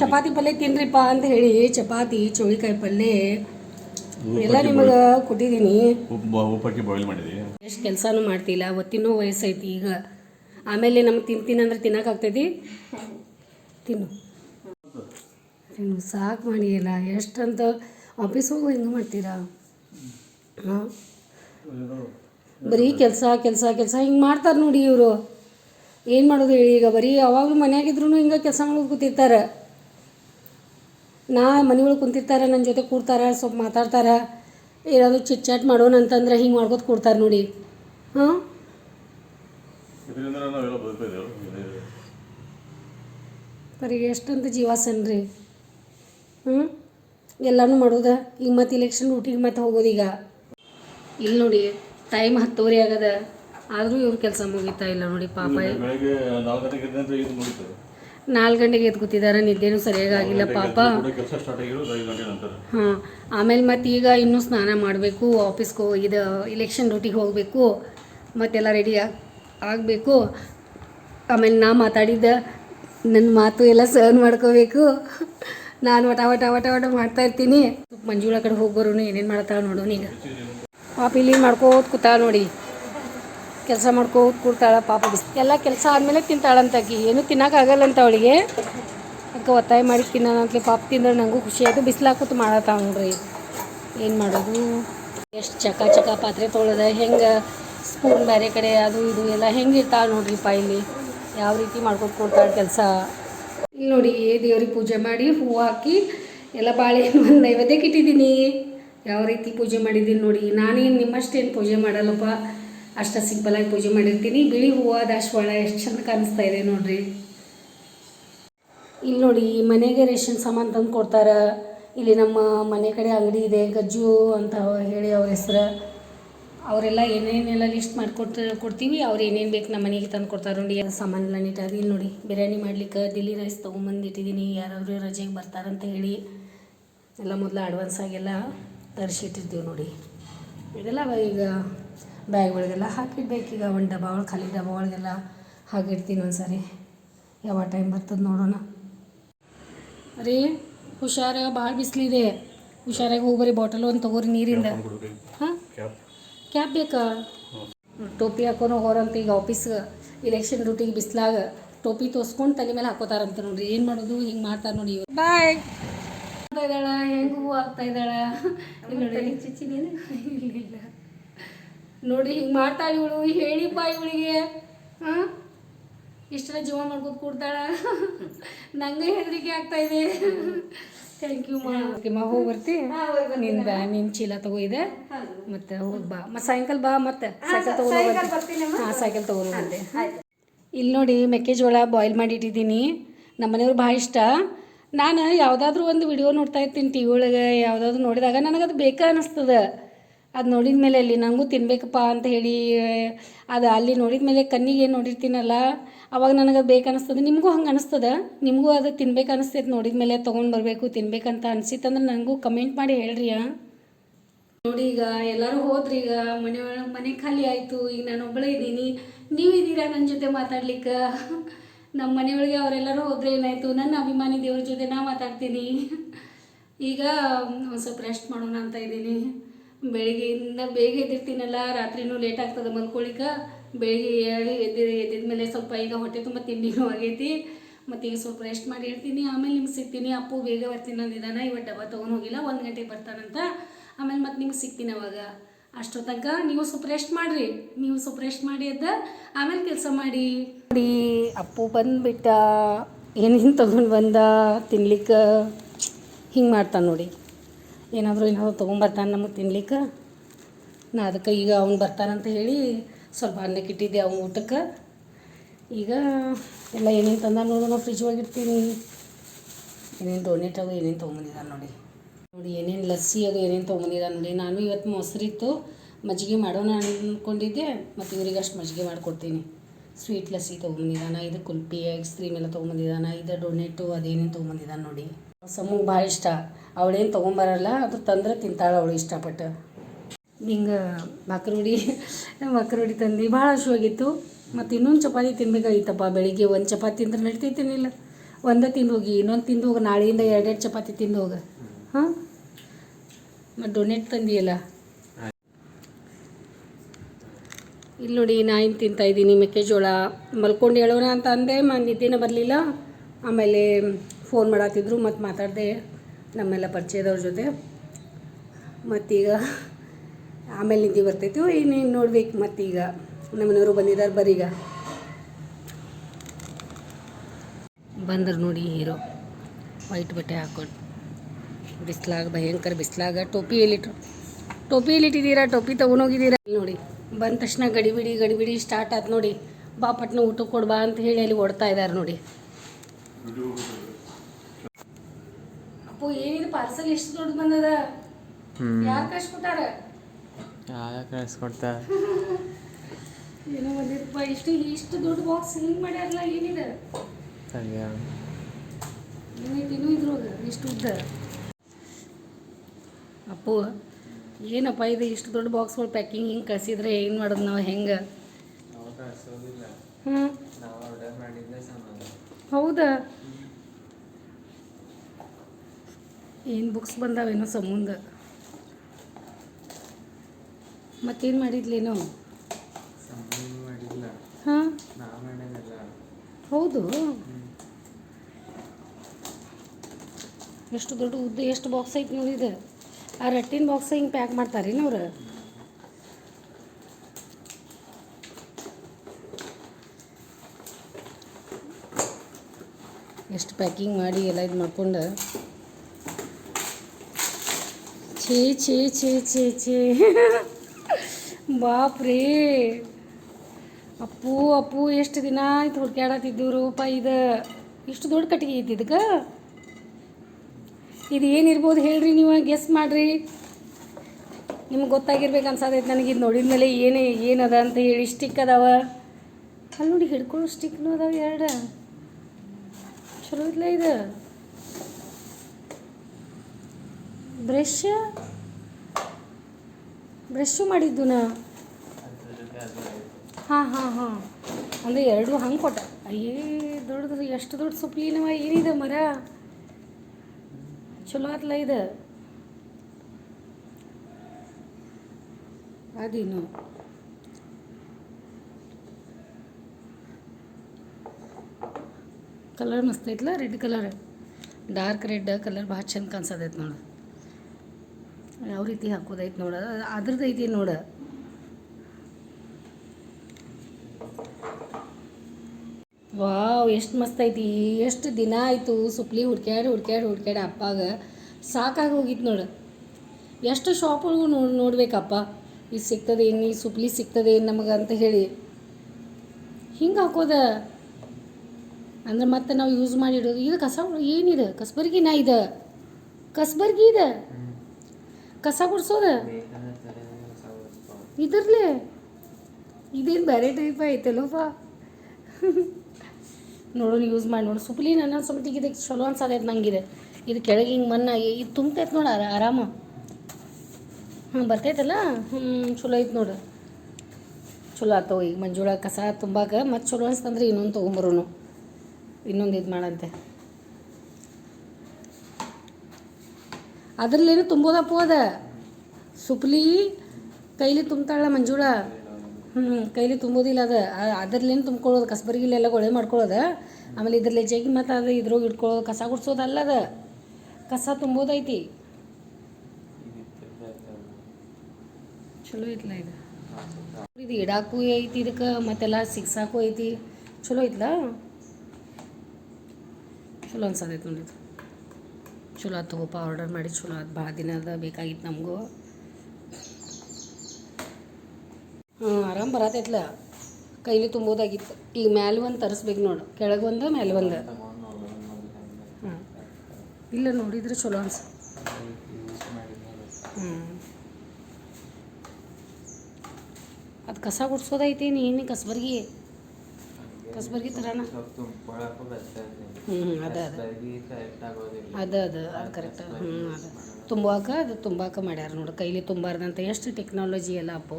ಚಪಾತಿ ಪಲ್ಯ ತಿನ್ರಿಪ್ಪ ಅಂತ ಹೇಳಿ ಚಪಾತಿ ಚೋಳಿಕಾಯಿ ಪಲ್ಯ ಎಲ್ಲ ನಿಮಗೆ ಕೊಟ್ಟಿದ್ದೀನಿ. ಎಷ್ಟು ಕೆಲಸನೂ ಮಾಡ್ತಿಲ್ಲ ಒತ್ತಿನೋ ವಯಸ್ಸೈತಿ ಈಗ. ಆಮೇಲೆ ನಮ್ಗೆ ತಿಂತೀನಿ ಅಂದ್ರೆ ತಿನ್ನೋಕ್ಕಾಗ್ತೈತಿ ತಿನ್ನು. ತಿನ್ನು ಸಾಕು ಮಾಡಿಯಲ್ಲ ಎಷ್ಟಂತ ಆಫೀಸ್ ಹೋಗು ಹಿಂಗೆ ಮಾಡ್ತೀರಾ? ಹಾಂ? ಬರೀ ಕೆಲಸ ಕೆಲಸ ಕೆಲಸ ಹಿಂಗೆ ಮಾಡ್ತಾರೆ ನೋಡಿ ಇವರು. ಏನು ಮಾಡೋದು ಹೇಳಿ ಈಗ, ಬರೀ ಯಾವಾಗಲೂ ಮನೆಯಾಗಿದ್ರು ಹಿಂಗೆ ಕೆಲಸ ಮಾಡೋದು ಕೂತಿರ್ತಾರೆ. ನಾ ಮನೆಯೊಳಗೆ ಕುಂತಿರ್ತಾರೆ ನನ್ನ ಜೊತೆ ಕೂಡ್ತಾರೆ, ಸ್ವಲ್ಪ ಮಾತಾಡ್ತಾರೆ. ಏನಾದರೂ ಚಿಟ್ ಚಾಟ್ ಮಾಡೋಣ ಅಂತಂದ್ರೆ ಹಿಂಗೆ ಮಾಡ್ಕೊತ ಕೂಡ್ತಾರೆ ನೋಡಿ. ಹಾಂ? ಬರೀ ಎಷ್ಟಂತ ಜೀವಾಸನ್ರಿ ಹ್ಞೂ ಎಲ್ಲನೂ ಮಾಡೋದ? ಈಗ ಮತ್ತೆ ಇಲೆಕ್ಷನ್ ಡ್ಯೂಟಿಗೆ ಮತ್ತೆ ಹೋಗೋದೀಗ ಇಲ್ಲಿ ನೋಡಿ ಟೈಮ್ ಹತ್ತುವರೆ ಆಗದ. ಆದರೂ ಇವ್ರ ಕೆಲಸ ಮುಗಿತಾ ಇಲ್ಲ ನೋಡಿ ಪಾಪ. ನಾಲ್ಕು ಗಂಟೆಗೆ ಎದ್ದು ಕೂತಿದ್ದಾರೆ ನಿದ್ದೆನೂ ಸರಿಯಾಗಿ ಆಗಿಲ್ಲ ಪಾಪ. ಹಾಂ ಆಮೇಲೆ ಮತ್ತೆ ಈಗ ಇನ್ನೂ ಸ್ನಾನ ಮಾಡಬೇಕು ಆಫೀಸ್ಗೆ ಹೋಗಿ ಇದು ಇಲೆಕ್ಷನ್ ಡ್ಯೂಟಿಗೆ ಹೋಗಬೇಕು ಮತ್ತೆಲ್ಲ ರೆಡಿ ಆಗಿ ಆಗಬೇಕು. ಆಮೇಲೆ ನಾ ಮಾತಾಡಿದ್ದ ನನ್ನ ಮಾತು ಎಲ್ಲ ಸಹನ್ ಮಾಡ್ಕೋಬೇಕು. ನಾನು ವಟ ವಟ ವಟ ವಟ ಮಾಡ್ತಾ ಇರ್ತೀನಿ. ಮಂಜುಳ ಕಡೆ ಹೋಗೋರು ಏನೇನು ಮಾಡ್ತಾಳೆ ನೋಡು ಈಗ ಪಾಪ ಇಲ್ಲಿ ಮಾಡ್ಕೋತ ಕೂತಾಳ ನೋಡಿ. ಕೆಲಸ ಮಾಡ್ಕೋತ ಕೂಡ್ತಾಳ ಪಾಪ ಬಿಸಿ ಎಲ್ಲ ಕೆಲಸ ಆದಮೇಲೆ ತಿಂತಾಳಂತ ಆಕಿ ಏನು ತಿನ್ನೋಕ್ಕಾಗಲ್ಲ ಅಂತ ಅವಳಿಗೆ. ಅಕ್ಕ ಒತ್ತಾಯ ಮಾಡಿ ತಿನ್ನೋಣಂತಲೇ ಪಾಪ ತಿಂದ್ರೆ ನನಗೂ ಖುಷಿ ಆಯಿತು. ಬಿಸಿಲಾಕೂತು ಮಾಡತ್ತಾವ ನೋಡ್ರಿ. ಏನು ಮಾಡೋದು? ಎಷ್ಟು ಚಕ ಚಕ ಪಾತ್ರೆ ತೊಳೆದ, ಹೆಂಗೆ ಸ್ಪೂನ್ ಬೇರೆ ಕಡೆ ಅದು ಇದು ಎಲ್ಲ ಹೆಂಗೆ ಇರ್ತಾಳೆ ನೋಡ್ರಿ ಪಾ ಇಲ್ಲಿ. ಯಾವ ರೀತಿ ಮಾಡ್ಕೊತ ಕೊಡ್ತಾಳೆ ಕೆಲಸ? ಇಲ್ಲಿ ನೋಡಿ ದೇವ್ರಿಗೆ ಪೂಜೆ ಮಾಡಿ ಹೂವು ಹಾಕಿ ಎಲ್ಲ ಬಾಳೆಹಣ್ಣು ಒಂದು ನೈವೇದ್ಯಕ್ಕೆ ಇಟ್ಟಿದ್ದೀನಿ. ಯಾವ ರೀತಿ ಪೂಜೆ ಮಾಡಿದ್ದೀನಿ ನೋಡಿ, ನಾನೇನು ನಿಮ್ಮಷ್ಟೇನು ಪೂಜೆ ಮಾಡಲ್ಲಪ್ಪ? ಅಷ್ಟು ಸಿಂಪಲಾಗಿ ಪೂಜೆ ಮಾಡಿರ್ತೀನಿ. ಬಿಳಿ ಹೂವು ದಾಶವಾಳ ಎಷ್ಟು ಚಂದ ಕಾಣಿಸ್ತಾ ಇದೆ ನೋಡ್ರಿ. ಇಲ್ಲಿ ನೋಡಿ, ಮನೆಗೆ ರೇಷನ್ ಸಾಮಾನು ತಂದು ಕೊಡ್ತಾರೆ. ಇಲ್ಲಿ ನಮ್ಮ ಮನೆ ಕಡೆ ಅಂಗಡಿ ಇದೆ, ಗಜ್ಜು ಅಂತ ಹೇಳಿ ಅವ್ರ ಹೆಸ್ರು. ಅವರೆಲ್ಲ ಏನೇನೆಲ್ಲ ಲಿಸ್ಟ್ ಮಾಡಿಕೊಟ್ಟು ಕೊಡ್ತೀವಿ ಅವ್ರು ಏನೇನು ಬೇಕು ನಮ್ಮ ಮನೆಗೆ ತಂದು ಕೊಡ್ತಾರೆ ನೋಡಿ. ಸಾಮಾನೆಲ್ಲ ನೀಟಾಗಿ ಇಲ್ಲಿ ನೋಡಿ. ಬಿರಿಯಾನಿ ಮಾಡ್ಲಿಕ್ಕೆ ದಿಲ್ಲಿ ರೈಸ್ ತೊಗೊಂಬಂದು ಇಟ್ಟಿದ್ದೀನಿ. ಯಾರಾದರೂ ರಜೆಗೆ ಬರ್ತಾರಂತ ಹೇಳಿ. ಎಲ್ಲ ಮೊದಲು ಅಡ್ವಾನ್ಸ್ ಆಗೆಲ್ಲ ತರಿಸಿಟ್ಟಿರ್ತೀವಿ ನೋಡಿ. ಇದೆಲ್ಲ ಈಗ ಬ್ಯಾಗ್ ಒಳಗೆಲ್ಲ ಹಾಕಿಡ್ಬೇಕೀಗ ಒಂದು ಡಬ್ಬ ಒಳಗೆ ಖಾಲಿ ಡಬ್ಬ ಒಳಗೆಲ್ಲ ಹಾಕಿಡ್ತೀನಿ ಒಂದು ಸಾರಿ ಯಾವ ಟೈಮ್ ಬರ್ತದೆ ನೋಡೋಣ. ರೀ ಹುಷಾರ ಭಾಳ ಬಿಸಿಲಿದೆ. ಹುಷಾರಾಗಿ ಹೋಗ್ಬರಿ ಬಾಟಲ್ ಒಂದು ತಗೋರಿ ನೀರಿಂದ. ಹಾಂ? ಕ್ಯಾಬ್ ಬೇಕಾ? ಟೋಪಿ ಹಾಕೊಂಡು ಹೋರಂತ ಈಗ ಆಫೀಸ್ ಇಲೆಕ್ಷನ್ ಡ್ಯೂಟಿಗೆ ಬಿಸ್ಲಾಗ ಟೋಪಿ ತೋರಿಸ್ಕೊಂಡು ತಲೆ ಮೇಲೆ ಹಾಕೋತಾರಂತ ನೋಡ್ರಿ. ಏನು ಮಾಡೋದು? ಹಿಂಗೆ ಮಾಡ್ತಾರೆ ನೋಡಿ ಬಾಯ್ ಅಂತ ಇದ್ದಾಳ? ಹೆಂಗೆ ಹೂ ಆಗ್ತಾ ಇದ್ದಾಳ? ಚುಚ್ಚಿನೇನು ಇಲ್ಲ ನೋಡಿ ಹಿಂಗೆ ಮಾಡ್ತಾಳೆ ಇವಳು. ಹೇಳಿ ಬಾ ಇವಳಿಗೆ. ಹಾಂ? ಇಷ್ಟೆಲ್ಲ ಜೀವ ಮಾಡ್ಕೊತ ಕೂಡ್ತಾಳ? ನಂಗೆ ಹೆದರಿಕೆ ಆಗ್ತಾ ಇದೆ. ಥ್ಯಾಂಕ್ ಯು ಮಾ. ಹೋಗಿ ಬರ್ತಿ. ನಿಂದ ನಿನ್ನ ಚೀಲ ತಗೋ ಇದೆ. ಮತ್ತೆ ಹೋಗಿ ಬಾ. ಮತ್ತೆ ಸಾಯಂಕಾಲ ಬಾ ಮತ್ತೆ. ಸೈಕಲ್ ತಗೊಂಡು ಹಾಂ ಸೈಕಲ್ ತಗೊಂಡು ಇಲ್ಲಿ ನೋಡಿ ಮೆಕ್ಕೆಜೋಳ ಬಾಯ್ಲ್ ಮಾಡಿ ಇಟ್ಟಿದ್ದೀನಿ ನಮ್ಮ ಮನೆಯವ್ರು ಭಾಳ ಇಷ್ಟ. ನಾನು ಯಾವುದಾದ್ರೂ ಒಂದು ವಿಡಿಯೋ ನೋಡ್ತಾ ಇರ್ತೀನಿ ಟಿ ವಿ ಒಳಗೆ ಯಾವುದಾದ್ರೂ ನೋಡಿದಾಗ ನನಗದು ಬೇಕಾ ಅನ್ನಿಸ್ತದೆ ಅದು ನೋಡಿದ ಮೇಲೆ ಅಲ್ಲಿ ನನಗೂ ತಿನ್ಬೇಕಪ್ಪ ಅಂತ ಹೇಳಿ ಅದು ಅಲ್ಲಿ ನೋಡಿದ ಮೇಲೆ ಕಣ್ಣಿಗೆ ಏನು ನೋಡಿರ್ತೀನಲ್ಲ ಅವಾಗ ನನಗೆ ಅದು ಬೇಕು ಅನಿಸ್ತದೆ. ನಿಮಗೂ ಹಂಗೆ ಅನ್ನಿಸ್ತದೆ ನಿಮಗೂ ಅದು ತಿನ್ಬೇಕು ಅನ್ನಿಸ್ತೈತೆ ನೋಡಿದ ಮೇಲೆ ತೊಗೊಂಡು ಬರಬೇಕು ತಿನ್ಬೇಕಂತ ಅನಿಸಿತ್ತಂದ್ರೆ ನನಗೂ ಕಮೆಂಟ್ ಮಾಡಿ ಹೇಳ್ರಿ. ನೋಡಿ ಈಗ ಎಲ್ಲರೂ ಹೋದ್ರಿ ಈಗ ಮನೆ ಮನೆ ಖಾಲಿ ಆಯಿತು, ಈಗ ನಾನು ಒಬ್ಬಳೇ ಇದ್ದೀನಿ. ನೀವು ಇದ್ದೀರಾ ನನ್ನ ಜೊತೆ ಮಾತಾಡ್ಲಿಕ್ಕೆ? ನಮ್ಮ ಮನೆಯೊಳಗೆ ಅವರೆಲ್ಲರೂ ಹೋದ್ರೆ ಏನಾಯ್ತು? ನನ್ನ ಅಭಿಮಾನಿ ದೇವ್ರ ಜೊತೆ ನಾ ಮಾತಾಡ್ತೀನಿ. ಈಗ ಒಂದು ಸ್ವಲ್ಪ ರೆಸ್ಟ್ ಮಾಡೋಣ ಅಂತ ಇದ್ದೀನಿ. ಬೆಳಿಗ್ಗೆಯಿಂದ ಬೇಗ ಎದ್ದಿರ್ತೀನಲ್ಲ, ರಾತ್ರಿನೂ ಲೇಟ್ ಆಗ್ತದೆ ಮಲ್ಕೊಳಿಕ್ಕೆ ಬೆಳಿಗ್ಗೆ ಹೇಳಿ ಎದ್ದಿ, ಎದ್ದಿದ್ಮೇಲೆ ಸ್ವಲ್ಪ ಈಗ ಹೊಟ್ಟೆ ತುಂಬ ತಿಂಡಿನೂ ಆಗೈತಿ. ಮತ್ತು ಈಗ ಸ್ವಲ್ಪ ರೆಸ್ಟ್ ಮಾಡಿ ಇರ್ತೀನಿ ಆಮೇಲೆ ನಿಮ್ಗೆ ಸಿಗ್ತೀನಿ. ಅಪ್ಪು ಬೇಗ ಬರ್ತೀನಿ. ಅಂದಿದ್ದಾನೆ ಇವತ್ತು ಡಬ್ಬ ತೊಗೊಂಡು ಹೋಗಿಲ್ಲ, ಒಂದು ಗಂಟೆಗೆ ಬರ್ತಾನಂತ. ಆಮೇಲೆ ಮತ್ತೆ ನಿಮ್ಗೆ ಸಿಗ್ತೀನಿ ಅವಾಗ. ಅಷ್ಟೋ ನೀವು ಸ್ವಲ್ಪ ರೆಸ್ಟ್ ಮಾಡಿರಿ. ನೀವು ಸ್ವಲ್ಪ ರೆಸ್ಟ್ ಮಾಡಿ ಅದ ಆಮೇಲೆ ಕೆಲಸ ಮಾಡಿ. ನೋಡಿ, ಅಪ್ಪು ಬಂದುಬಿಟ್ಟ ಏನೇನು ತೊಗೊಂಡು ಬಂದ ತಿನ್ಲಿಕ್ಕೆ? ಹಿಂಗೆ ಮಾಡ್ತಾನೆ ನೋಡಿ. ಏನಾದರೂ ಏನಾದರೂ ತೊಗೊಂಬರ್ತಾನೆ ನಮಗೆ ತಿನ್ಲಿಕ್ಕೆ? ನಾ ಅದಕ್ಕೆ ಈಗ ಅವ್ನು ಬರ್ತಾನಂತ ಹೇಳಿ ಸ್ವಲ್ಪ ಅನ್ನಕ್ಕೆ ಇಟ್ಟಿದ್ದೆ ಅವ್ನ ಊಟಕ್ಕೆ. ಈಗ ಎಲ್ಲ ಏನೇನು ತಂದ ನೋಡೋಣ ಫ್ರಿಜ್ ಒಳಗೆ ಇಡ್ತೀನಿ. ಏನೇನು ಡೊನೇಟ್ ಅವು ಏನೇನು ತೊಗೊಂಬಂದಿದ್ದಾನೆ ನೋಡಿ. ನೋಡಿ ಏನೇನು ಲಸ್ಸಿ ಅದು, ಏನೇನು ತೊಗೊಂಡಿದ್ದ ನೋಡಿ. ನಾನು ಇವತ್ತು ಮೊಸರಿತ್ತು, ಮಜ್ಜಿಗೆ ಮಾಡೋಣ ಅಂದ್ಕೊಂಡಿದ್ದೆ ಮತ್ತು ಇವ್ರಿಗೆ ಅಷ್ಟು ಮಜ್ಜಿಗೆ ಮಾಡಿಕೊಡ್ತೀನಿ. ಸ್ವೀಟ್ ಲಸ್ಸಿ ತೊಗೊಂಡಿದ್ದಾನ, ಇದು ಕುಲ್ಪಿ ಐಸ್ ಕ್ರೀಮ್ ಎಲ್ಲ ತೊಗೊಂಬಂದಿದ್ದಾನ ಇದು ಡೊನೇಟು ಅದೇನೇನು ತೊಗೊಂಬಂದಿದ್ದಾನೆ ನೋಡಿ. ಸಮೂಹ ಭಾಳ ಇಷ್ಟ. ಅವಳೇನು ತೊಗೊಂಬರಲ್ಲ, ಅದು ತಂದ್ರೆ ತಿಂತಾಳೆ ಅವಳು ಇಷ್ಟಪಟ್ಟು. ಹಿಂಗೆ ಮಕ್ರೋಡಿ ಮಕ್ರೋಡಿ ತಂದು ಭಾಳ ಹಸುವಾಗಿತ್ತು. ಮತ್ತು ಇನ್ನೊಂದು ಚಪಾತಿ ತಿನ್ಬೇಕಾಗಿತ್ತಪ್ಪ, ಬೆಳಿಗ್ಗೆ ಒಂದು ಚಪಾತಿ ತಿಂದ್ರೆ ನಡಿತೈತೇನಿಲ್ಲ. ಒಂದೇ ತಿಂದು ಹೋಗಿ, ಇನ್ನೊಂದು ತಿಂದು ಹೋಗಿ, ನಾಳೆಯಿಂದ ಎರಡೆರಡು ಚಪಾತಿ ತಿಂದು ಹೋಗ. ಹಾಂ? ಮತ್ತು ಡೊನೇಟ್ ತಂದಿಯಲ್ಲ? ಇಲ್ಲಿ ನೋಡಿ ನಾನು ತಿಂತಾ ಇದ್ದೀನಿ, ಮೆಕ್ಕೆಜೋಳ. ಮಲ್ಕೊಂಡು ಹೇಳೋಣ ಅಂತ ಅಂದೆ, ಮ, ನಿದ್ದೆನೇ ಬರಲಿಲ್ಲ. ಆಮೇಲೆ ಫೋನ್ ಮಾಡತ್ತಿದ್ರು ಮತ್ತು ಮಾತಾಡಿದೆ, ನಮ್ಮೆಲ್ಲ ಪರಿಚಯದವ್ರ ಜೊತೆ. ಮತ್ತೀಗ, ಆಮೇಲೆ ನಿದ್ದೆ ಬರ್ತೈತಿ. ಇನ್ನೇನು ನೋಡ್ಬೇಕು ಮತ್ತೀಗ. ನಮ್ಮನೆಯವರು ಬಂದಿದ್ದಾರೆ, ಬರೀಗ. ಬಂದರು ನೋಡಿ, ಹೀರೋ. ವೈಟ್ ಬಟ್ಟೆ ಹಾಕೊಂಡು ಬಿಸ್ಲಾಗ ಭಯಂಕರ ಬಿಸ್ಲಾಗ. ಟೋಪಿ ಎಲ್ಲಿಟ್ರು? ಟೋಪಿ ಎಲ್ಲಿಟ್ಟಿದ್ದೀರಾ? ಟೋಪಿ ತೊಗೊಂಡೋಗಿದ್ದೀರಾ? ನೋಡಿ ಬಂದ ತಕ್ಷಣ ಗಡಿಬಿಡಿ ಗಡಿಬಿಡಿ ಸ್ಟಾರ್ಟ್ ಆಯ್ತು ನೋಡಿ. ಬಾ ಪಟ್ನ ಊಟ ಕೊಡ್ಬಾ ಅಂತ ಹೇಳಿ ಅಲ್ಲಿ ಓಡ್ತಾ ಇದ್ದಾರೆ ನೋಡಿ. ಅಪ್ಪು ಏನಿದು ಪಾರ್ಸಲ್ ಎಷ್ಟು ದೊಡ್ಡ ಬಂದದ? ಯಾರು ಕಳ್ಸ್ಕೊಟ್ಟಾರ? ಯಾರ ಕಳಿಸ್ಕೊಡ್ತಾ? ಏನೋ ಬಂದಿರಪ್ಪ ಇಷ್ಟು ಇಷ್ಟು ದೊಡ್ಡ ಬಾಕ್ಸ್ ಹಿಂಗೆ ಮಾಡ್ಯಾರಲ್ಲ ಏನಿದೆ? ಇನ್ನೂ ಇಷ್ಟು ಉದ್ದ? ಅಪ್ಪು ಏನಪ್ಪ ಇದು ಇಷ್ಟು ದೊಡ್ಡ ಬಾಕ್ಸ್ಗಳು ಪ್ಯಾಕಿಂಗ್ ಹಿಂಗೆ ಕಳ್ಸಿದ್ರೆ ಏನು ಮಾಡೋದು ನಾವು ಹೆಂಗೆ? ಹ್ಞೂ ಹೌದಾ? ಏನು ಬುಕ್ಸ್ ಬಂದಾವೇನೋ ಸಮುಂದ? ಮತ್ತೇನು ಮಾಡಿದ್ಲೇನೋ? ಹಾಂ? ಹೌದು? ಎಷ್ಟು ದೊಡ್ಡ ಉದ್ದ ಎಷ್ಟು ಬಾಕ್ಸ್ ಐತಿ ನೋಡಿದ ಆ ರಟ್ಟಿನ ಬಾಕ್ಸ್ ಹಿಂಗೆ ಪ್ಯಾಕ್ ಮಾಡ್ತಾರೇನು ಅವ್ರು ಎಷ್ಟು ಪ್ಯಾಕಿಂಗ್ ಮಾಡಿ ಎಲ್ಲ ಇದು ಮಾಡ್ಕೊಂಡು. ಛೇ ಛೇ ಛೇ ಛೇ ಛೇ. ಬಾಪ್ ರೇ ಅಪ್ಪು ಅಪ್ಪು, ಎಷ್ಟು ದಿನ ಆಯ್ತು ಹುಡ್ಕ್ಯಾಡತ್ತಿದ್ದು ರೂಪಾಯಿ ಇದು? ಇಷ್ಟು ದೊಡ್ಡ ಕಟ್ಟಿಗೆ ಐತಿ ಇದಕ್ಕೆ? ಇದು ಏನಿರ್ಬೋದು ಹೇಳ್ರಿ ನೀವು ಗೆಸ್ ಮಾಡಿರಿ. ನಿಮ್ಗೆ ಗೊತ್ತಾಗಿರ್ಬೇಕು ಅನ್ಸತೈತೆ ನನಗೆ. ಇದು ನೋಡಿದ ಮೇಲೆ ಏನೇ, ಏನದ ಅಂತ ಹೇಳಿ ಸ್ಟಿಕ್ ಅದಾವ. ಅಲ್ಲಿ ನೋಡಿ ಹಿಡ್ಕೊಳ್ಳೋ ಸ್ಟಿಕ್ನೂ ಅದಾವ ಎರಡು. ಚಲೋ ಇಲ್ಲ ಇದು? ಬ್ರಷ್ ಬ್ರಷ್ಷು ಮಾಡಿದ್ದು ನಾ? ಹಾಂ ಹಾಂ ಹಾಂ. ಅಂದರೆ ಎರಡು ಹಂಗೆ ಕೊಟ್ಟ. ಅಯ್ಯೇ ದೊಡ್ಡದು ಎಷ್ಟು ದೊಡ್ಡ ಸೊಪ್ಲಿನವ ಏನಿದೆ ಮರ? ಚಲೋ ಆತ್ಲ ಇದು? ಅದೇನು? ಕಲರ್ ಮಸ್ತ್ ಐತ್ಲ? Red colour dark red colour ಭಾಳ ಚಂದ ಕಾಣಿಸೋದೈತೆ ನೋಡ. ಯಾವ ರೀತಿ ಹಾಕೋದೈತೆ ನೋಡ. ಅದ್ರದ್ದು ಐತಿ ನೋಡು. ವಾವ್, ಎಷ್ಟು ಮಸ್ತ್ ಐತಿ. ಎಷ್ಟು ದಿನ ಆಯಿತು ಸುಪ್ಲಿ ಹುಡ್ಕ್ಯಾಡಿ ಹುಡ್ಕ್ಯಾಡಿ ಹುಡ್ಕ್ಯಾಡಿ ಅಪ್ಪಾಗ. ಸಾಕಾಗಿ ಹೋಗಿತ್ತು ನೋಡು. ಎಷ್ಟು ಶಾಪ್ಗಳಿಗೂ ನೋಡಿ ನೋಡ್ಬೇಕಪ್ಪ. ಇದು ಸಿಗ್ತದೆ ಏನು ಈ ಸುಪ್ಲಿ ಸಿಗ್ತದೆ ನಮಗೆ ಅಂತ ಹೇಳಿ. ಹಿಂಗೆ ಹಾಕೋದ. ಅಂದ್ರೆ ಮತ್ತೆ ನಾವು ಯೂಸ್ ಮಾಡಿಡೋದು ಇದು ಕಸ, ಏನಿದೆ? ಕಸ್ಬರ್ಗಿನ ಇದು. ಕಸಬರ್ಗಿ ಇದೆ. ಕಸ ಗುಡ್ಸೋದ? ಇದರ್ಲೆ ಇದೇನು ಬೇರೆ ಟೈಪ್ ಐತಲ್ಲಪ್ಪ. ನೋಡೋಣ ಯೂಸ್ ಮಾಡಿ ನೋಡಿ. ಸುಪ್ಲಿ ನನ್ನ ಸಮಿತಿಗೆ ಇದಕ್ಕೆ ಚಲೋ ಅನ್ಸತೈತೆ ನಂಗಿದೆ. ಇದು ಕೆಳಗೆ ಹಿಂಗೆ ಮನ್ನ ಇದು ತುಂಬ್ತೈತೆ ನೋಡಿ ಆರ ಆರಾಮ. ಹ್ಞೂ ಬರ್ತೈತಲ್ಲ? ಹ್ಞೂ ಚಲೋ ಐತೆ ನೋಡು. ಚಲೋ ಆತವ ಈಗ ಮಂಜುಳ ಕಸ ತುಂಬಾಕ ಮತ್ತು ಚಲೋ ಅನ್ಸ್ತಂದ್ರೆ ಇನ್ನೊಂದು ತೊಗೊಂಬರೋನು. ಇನ್ನೊಂದು ಇದು ಮಾಡಂತೆ. ಅದ್ರಲ್ಲೇನು ತುಂಬೋದಪ್ಪ ಅದ? ಸುಪ್ಲಿ ಕೈಲಿ ತುಂಬ್ತಾಳ ಮಂಜುಳ? ಹ್ಞೂ ಕೈಲಿ ತುಂಬೋದಿಲ್ಲ ಅದು. ಅದ್ರಲ್ಲೇನು ತುಂಬ್ಕೊಳ್ಳೋದು, ಕಸಬರ್ಗಿಲೆಲ್ಲ ಗೊಳೆ ಮಾಡ್ಕೊಳ್ಳೋದು. ಆಮೇಲೆ ಇದ್ರಲ್ಲಿ ಜಗಿ ಮತ್ತು ಅದು ಇದ್ರೋಗಿ ಇಟ್ಕೊಳ್ಳೋದು, ಕಸ ಗುಡ್ಸೋದಲ್ಲ ಅದು. ಕಸ ತುಂಬೋದೈತಿ. ಚಲೋ ಐತ್ಲ ಇದು? ಇದು ಇಡಾಕು ಐತಿ ಇದಕ್ಕೆ, ಮತ್ತೆಲ್ಲ ಸಿಗ್ಸಾಕು ಐತಿ. ಚಲೋ ಐತ್ಲ? ಚಲೋ ಅನ್ಸದೈತೆ ನೋಡಿ ಇದು. ಚಲೋ ಆತು ತಗೋಪ ಆರ್ಡರ್ ಮಾಡಿ ಚಲೋ ಆತು. ಭಾಳ ದಿನ ಅದ ಬೇಕಾಗಿತ್ತು ನಮಗೂ. ಹ್ಞೂ ಆರಾಮ್ ಬರತೈತ್ಲ. ಕೈಲಿ ತುಂಬೋದಾಗಿತ್ತು. ಈಗ ಮ್ಯಾಲೆ ಒಂದು ತರಿಸ್ಬೇಕು ನೋಡು. ಕೆಳಗೆ ಒಂದು ಮ್ಯಾಲೆ ಒಂದು ತಗೊಂಡು ನೋಡೋಣ ಮೊದಲು ಹೆಂಗೆ ಹಾಂ ಇಲ್ಲ ನೋಡಿದ್ರೆ ಚಲೋ ಅನ್ಸ. ಹ್ಞೂ ಅದು ಕಸ ಗುಡ್ಸೋದೈತಿ ನೀನು ಕಸಬರ್ಗಿ. ಕಸಬರ್ಗಿ ಬರ್ತೈತಿ ಹ್ಞೂ ಹ್ಞೂ ಅದ. ಅದ ಅದ, ಅದು ಕರೆಕ್ಟ್ ಹ್ಞೂ ಅದ. ತುಂಬಾಕ ಅದು ತುಂಬಾಕ ಮಾಡ್ಯಾರ ನೋಡು. ಕೈಲಿ ತುಂಬಾರ್ದಂತ ಎಷ್ಟು ಟೆಕ್ನಾಲಜಿ ಎಲ್ಲ ಅಪ್ಪು.